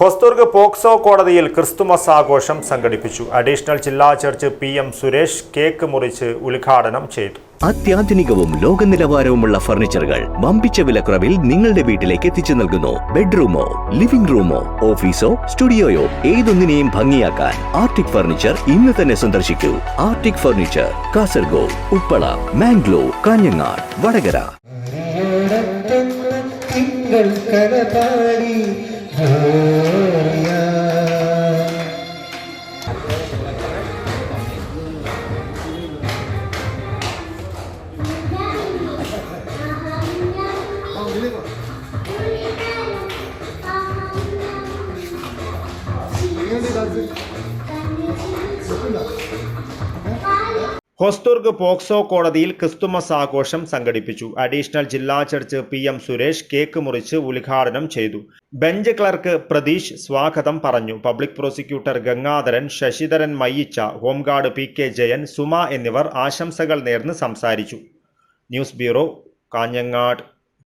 Hosdurg POCSO കോടതിയിൽ Christmas ആഘോഷം സംഘടിപ്പിച്ചു. അഡീഷണൽ ജില്ലാ church P M Suresh cake മുറിച്ച് ഉദ്ഘാടനം ചെയ്തു. അത്യാധുനികവും ലോക നിലവാരവുമുള്ള ഫർണിച്ചറുകൾ വമ്പിച്ച വിലക്കുറവിൽ നിങ്ങളുടെ വീട്ടിലേക്ക് എത്തിച്ചു നൽകുന്നു. ബെഡ്റൂമോ ലിവിംഗ് റൂമോ ഓഫീസോ സ്റ്റുഡിയോയോ ഏതൊന്നിനെയും ഭംഗിയാക്കാൻ ആർട്ടിക് ഫർണിച്ചർ ഇന്ന് തന്നെ സന്ദർശിക്കൂ. Arctic furniture Kasaragod Uppala Mangalore Kanhangad Vadakara. Hosdurg POCSO കോടതിയിൽ ക്രിസ്തുമസ് ആഘോഷം സംഘടിപ്പിച്ചു. അഡീഷണൽ ജില്ലാ judge P M Suresh cake മുറിച്ച് ഉദ്ഘാടനം ചെയ്തു. ബെഞ്ച് ക്ലർക്ക് പ്രതീഷ് സ്വാഗതം പറഞ്ഞു. Public prosecutor Gangadharan Sasidharan Mayyicha home guard P K Jayan Suma എന്നിവർ ആശംസകൾ നേർന്ന് സംസാരിച്ചു. News bureau Kanhangad.